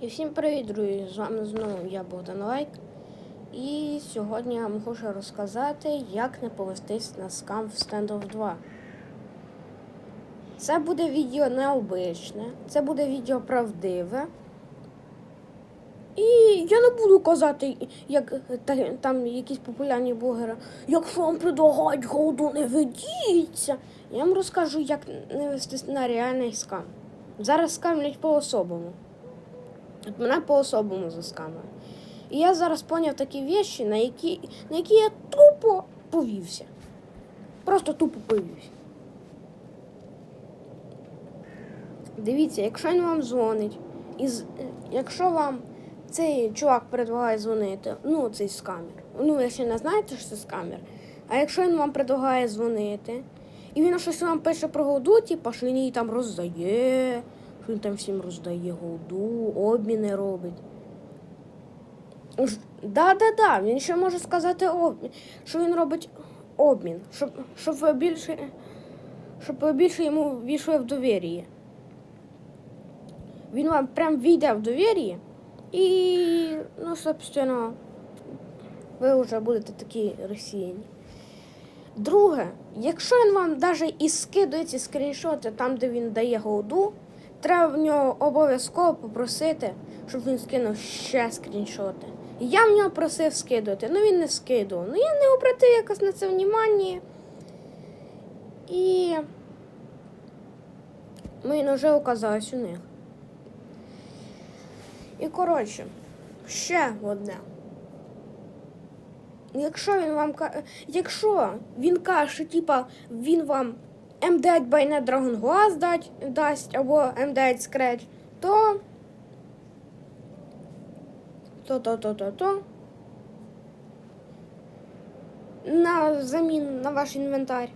І всім привіт, друзі! З вами знову я Богдан Лайк. І сьогодні я вам хочу розказати, як не повестись на скам в Standoff 2. Це буде відео необичне, це буде відео правдиве. І я не буду казати, як та- там якісь популярні блогери, якщо вам предлагають голоду, не ведіться. Я вам розкажу, як не вестись на реальний скам. Зараз скамлять по-особому. От мене по-особому заскамили. І я зараз поняв такі вещі, на які, на які я тупо повівся. Просто тупо повівся. Дивіться, якщо він вам дзвонить, і якщо вам цей чувак предлагає дзвонити, ну цей скамер, ну ви ще не знаєте, що це скамер, а якщо він вам предлагає дзвонити, і він щось вам пише про голду, типу, що він її там роздає, він там всім роздає голду, обміни робить. Да, да, да, він ще може сказати обмін, що він робить обмін, щоб, щоб більше, щоб більше йому війшли в довір'я. Він вам прям війде в довір'я і, ну, собственно, ви вже будете такі росіяні. Друге, якщо він вам навіть і скидує ці скріншоти там, де він дає голду, треба в нього обов'язково попросити, щоб він скинув ще скріншоти. Я в нього просив скидувати, ну він не скидував. Ну я не обратив якось на це внимання. І мої ножи оказались у них. І коротше, ще одне. Якщо він вам якщо він каже, що типа він вам М9 Байнет дать, дасть або М9 Scratch, то то то то то то на замін на ваш інвентар.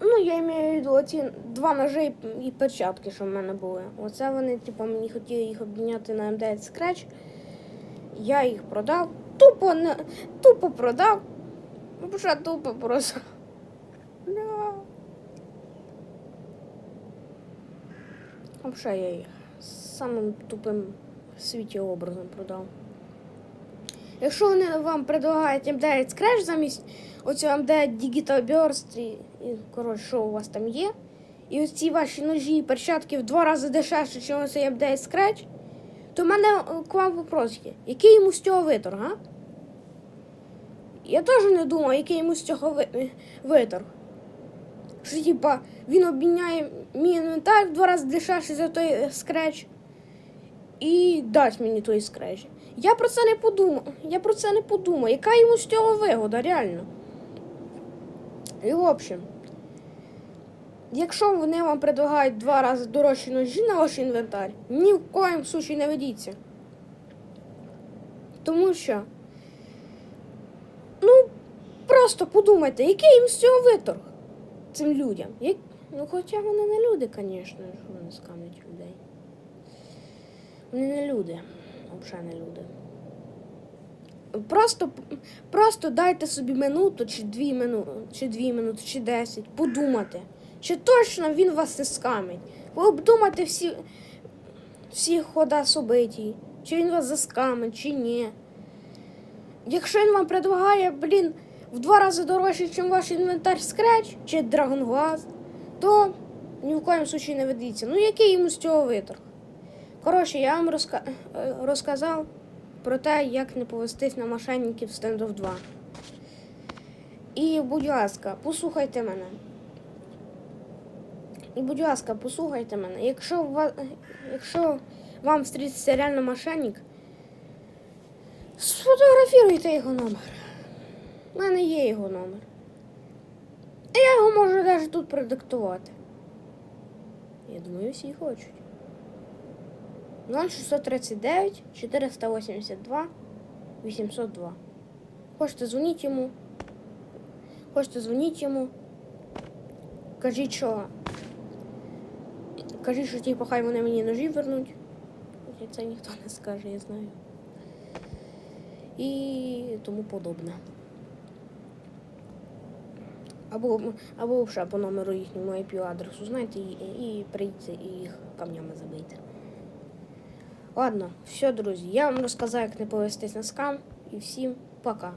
Ну, я маю в виду оці два ножи і- перчатки, що в мене були. Оце вони, типу, мені хотіли їх обміняти на М9 Scratch. Я їх продав. Тупо не тупо продав. Вже тупо просто. Взагалі я їх самим тупим в світі образом продав. Якщо вони вам предлагають M9 Scratch замість оцього M9 Digital Burst, і, і коротше, що у вас там є, і ось ці ваші ножі і перчатки в два рази дешевше, ніж оцей M9 Scratch, то в мене е, к вам вопрос є. Який йому з цього виторг, а? Я теж не думав, який йому з цього е, виторг. Що, типа, він обміняє мій інвентар в два рази дешевше за той е, скреч і дасть мені той скреч. Я про це не подумав. Я про це не подумав. Яка йому з цього вигода, реально? І в общем, якщо вони вам предлагають два рази дорожчі ножі на ваш інвентар, ні в коїм случаї не ведіться. Тому що. Ну, просто подумайте, який їм з цього виторг цим людям. Як... Ну, хоча вони не люди, звісно, що вони скамлять людей. Вони не люди. Взагалі не люди. Просто, просто дайте собі минуту, чи дві минути, чи дві минути, чи десять, подумати, чи точно він вас не скамить. Ви обдумайте всі, всі хода событій, чи він вас заскамить, чи ні. Якщо він вам предлагає, блін, в два рази дорожче, ніж ваш інвентар Scratch чи Dragon Glass, то ні в коєму случаї не ведіться. Ну, який йому з цього виторг? Коротше, я вам розка... е, розказав про те, як не повестись на мошенників в Standoff 2. І, будь ласка, послухайте мене. І, будь ласка, послухайте мене. Якщо, ва... якщо вам зустрітиться реально мошенник, сфотографіруйте його номер. У мене є його номер. І я його можу навіть тут продиктувати. Я думаю, всі хочуть. 0639 482 802. Хочете дзвоніть йому. Хочете дзвоніть йому. Кажіть, що. Кажіть, що типу, хай вони мені ножі вернуть. Це ніхто не скаже, я знаю. І тому подобне. Або, або вже по номеру їхньому IP адресу, знайте і, і прийти і їх камнями забити. Ладно, все, друзі, я вам розказав, як не повестись на скам. І всім пока.